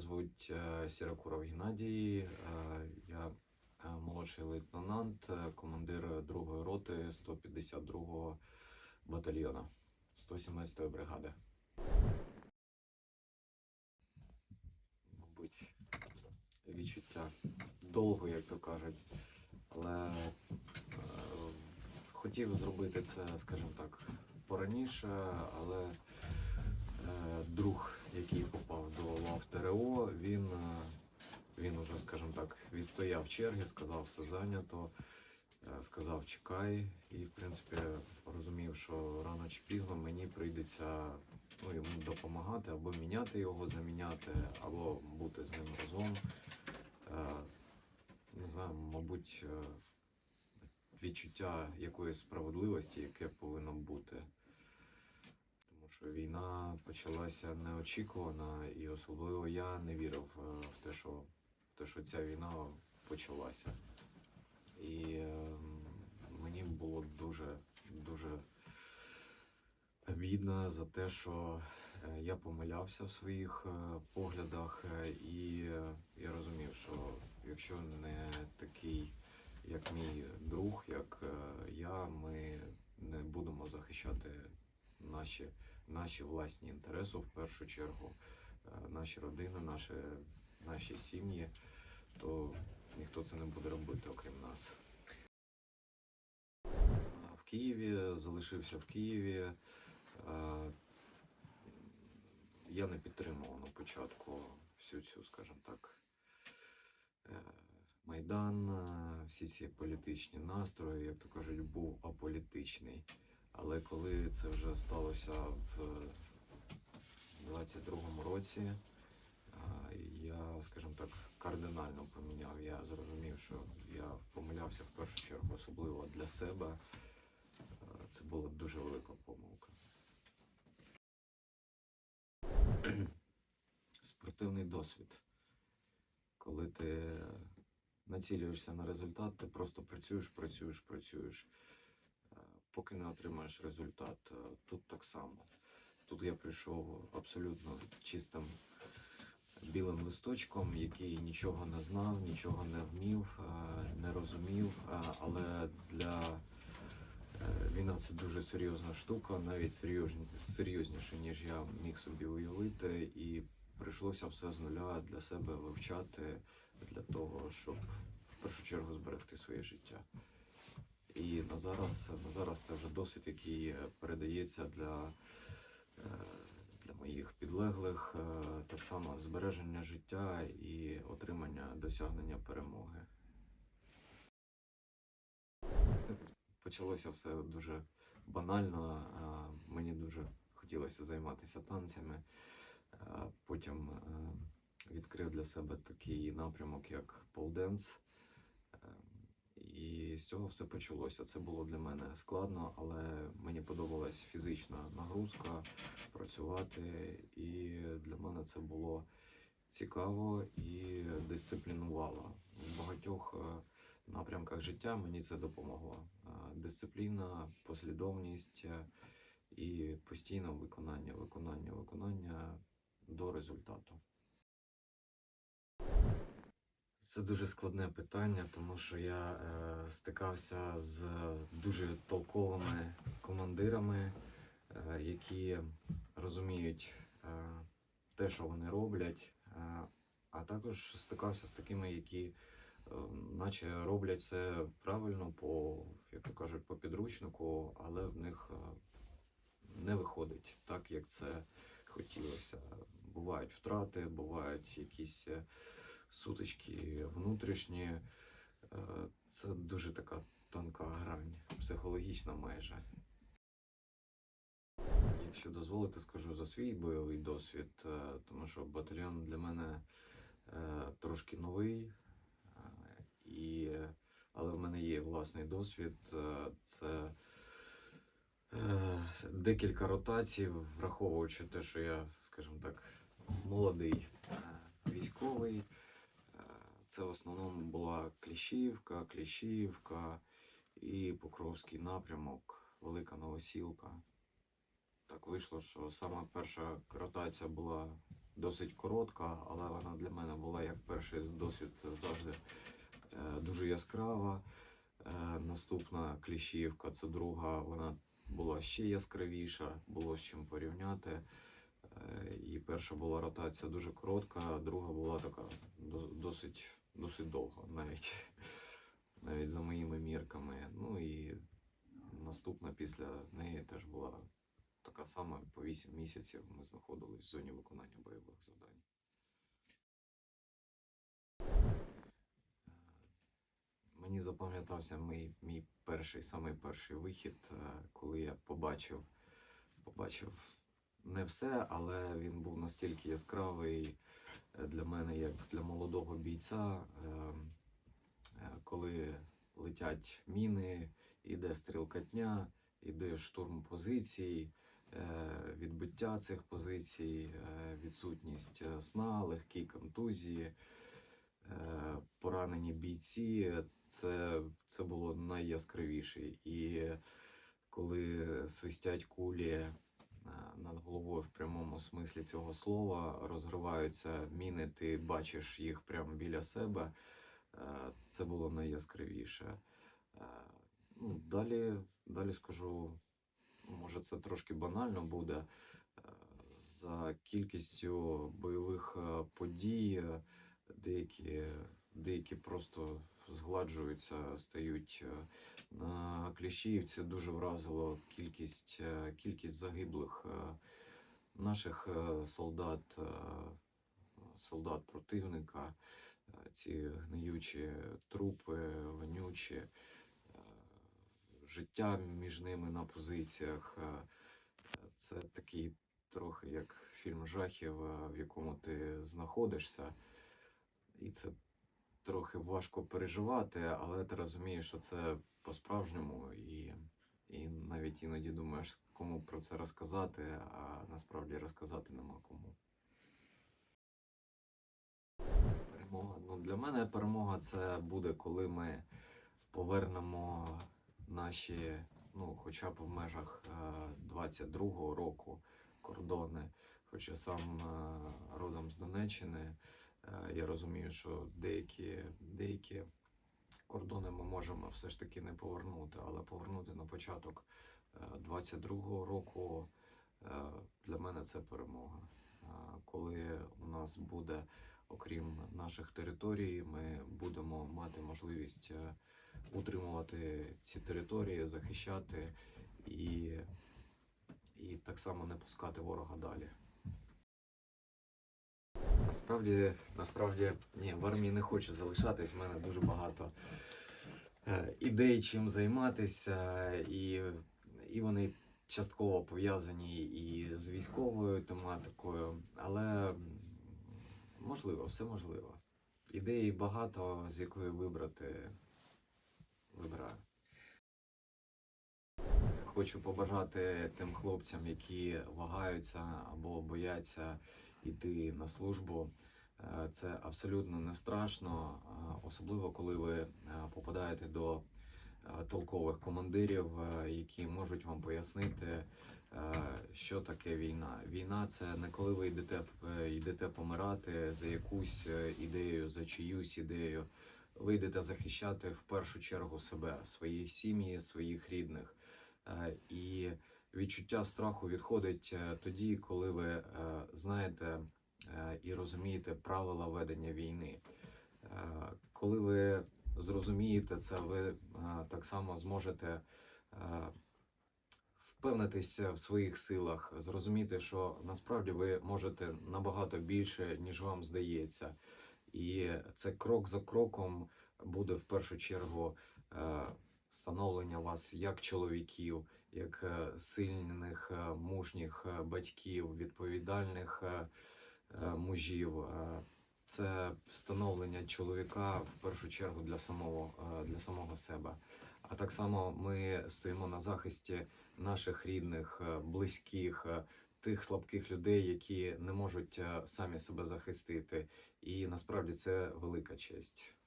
звуть е, Сіракуров Геннадій. Е, Я е, молодший лейтенант, командир 2-ї роти 152-го батальйону 117-ї бригади. Мабуть, відчуття довго, як то кажуть. Але хотів зробити це, скажімо так, пораніше, але друг, який попав до лав ТРО, він, е, він уже, скажімо так, відстояв черги, сказав, все зайнято, е, сказав, чекай, і, в принципі, розумів, що рано чи пізно мені прийдеться ну, йому допомагати або міняти його, заміняти, або бути з ним разом. Е, Не знаю, мабуть, відчуття якоїсь справедливості, яке повинно бути. Що війна почалася неочікувано, і особливо я не вірив е, в те, що, в те, що ця війна почалася. І е, мені було дуже, дуже обідно за те, що е, я помилявся в своїх е, поглядах, і я розумів, що якщо не такий, як мій друг, як я, ми не будемо захищати наші, наші власні інтереси в першу чергу, е, наші родини, наші, наші сім'ї, то ніхто це не буде робити, окрім нас. В Києві залишився в Києві. Е, Я не підтримував на початку всю цю, скажімо так, е, Майдан, всі ці політичні настрої, як то кажуть, був аполітичний. Але коли це вже сталося в 22-му році, я, скажімо так, кардинально поміняв. Я зрозумів, що я помилявся в першу чергу, особливо для себе. Це була дуже велика помилка. Спортивний досвід. Коли ти націлюєшся на результат, ти просто працюєш, працюєш, працюєш, поки не отримаєш результат. Е, Тут так само. Тут я прийшов абсолютно чистим білим листочком, який нічого не знав, нічого не вмів, е, не розумів. е, Але для війна це дуже серйозна штука, навіть серйозні- серйозніше, ніж я міг собі уявити. І прийшлося все з нуля для себе вивчати для того, щоб в першу чергу зберегти своє життя. І на зараз, на зараз це вже досвід, який е, передається для, е, для моїх підлеглих, е, так само збереження життя і отримання досягнення перемоги. Почалося все дуже банально. Мені дуже хотілося займатися танцями. Потім відкрив для себе такий напрямок, як полденс. І з цього все почалося. Це було для мене складно, але мені подобалась фізична нагрузка, працювати. І для мене це було цікаво і дисциплінувало. В багатьох е, напрямках життя мені це допомогло. Е, Дисципліна, послідовність е, і постійне виконання, виконання, виконання до результату. Це дуже складне питання, тому що я е, стикався з дуже толковими командирами, е, які розуміють е, те, що вони роблять, е, а також стикався з такими, які е, наче роблять це правильно, по, як то кажуть, по підручнику, але в них е, не виходить так, як це хотілося. Бувають втрати, бувають якісь е, сутички внутрішні. Е, Це дуже така тонка грань, психологічна майже. Якщо дозволите, скажу за свій бойовий досвід, е, тому що батальйон для мене е, трошки новий, і, але в мене є власний досвід. Це декілька ротацій, враховуючи те, що я, скажімо так, молодий військовий. Це в основному була Кліщівка, Кліщівка і Покровський напрямок, Велика Новосілка. Так вийшло, що сама перша ротація була досить коротка, але вона для мене була як перший досвід завжди е, дуже яскрава. Е, Наступна Кліщівка, це друга, вона була ще яскравіша, було з чим порівняти. Е, І перша була ротація дуже коротка, а друга була така досить, досить довга, навіть, навіть за моїми мірками. Ну і наступна після неї теж була така сама по 8 місяців. Ми знаходились в зоні виконання бойових завдань. Мені запам'ятався мій, мій перший, самий перший вихід, е, коли я побачив, побачив не все, але він був настільки яскравий для мене, як для молодого бійця, е, е, коли летять міни, іде стрілкатня, іде штурм позицій, е, відбиття цих позицій, е, відсутність е, сна, легкі контузії, е, поранені бійці. Це, це було найяскравіше. І коли свистять кулі е, над головою в прямому смислі цього слова, розриваються міни, ти бачиш їх прямо біля себе. е, Це було найяскравіше. Е, Ну, далі, далі скажу, може це трошки банально буде. е, За кількістю бойових подій деякі, деякі просто згладжуються, стають е, на Кліщіївці дуже вразило кількість, е, кількість загиблих е, наших солдат, солдат противника, ці гниючі трупи, вонючі, життя між ними на позиціях. Це такий трохи як фільм жахів, в якому ти знаходишся. І це трохи важко переживати, але ти розумієш, що це по-справжньому, і, і навіть іноді думаєш, кому про це розказати, а насправді розказати нема кому. Перемога. Ну, для мене перемога це буде, коли ми повернемо наші, ну, хоча б в межах е, 22-го року кордони. Хоча сам е, родом з Донеччини, е, я розумію, що деякі, деякі кордони ми можемо все ж таки не повернути, але повернути на початок е, 22-го року е, для мене це перемога. Е, Коли у нас буде, окрім наших територій, ми будемо мати можливість е, утримувати ці території, захищати і, і так само не пускати ворога далі. Насправді, насправді, ні, в армії не хочу залишатись. В мене дуже багато е, ідей, чим займатися, і, і вони частково пов'язані і з військовою тематикою, але можливо, все можливо. Ідей багато, з якої вибрати вибираю. Хочу побажати тим хлопцям, які вагаються або бояться йти на службу. Е, Це абсолютно не страшно, особливо коли ви е, попадаєте до е, толкових командирів, е, які можуть вам пояснити, е, що таке війна. Війна це не коли ви йдете, е, йдете помирати за якусь е, ідею, за чиюсь ідею. Ви йдете захищати в першу чергу себе, свої сім'ї, своїх рідних. Е, І відчуття страху відходить е, тоді, коли ви е, знаєте е, і розумієте правила ведення війни. Коли ви зрозумієте це, ви так само зможете впевнитися в своїх силах, зрозуміти, що насправді ви можете набагато більше, ніж вам здається. І це крок за кроком буде в першу чергу е, становлення вас як чоловіків, як е, сильних, е, мужніх е, батьків, відповідальних мужів. Це становлення чоловіка в першу чергу для самого, для самого себе. А так само ми стоїмо на захисті наших рідних, близьких, тих слабких людей, які не можуть самі себе захистити. І насправді це велика честь.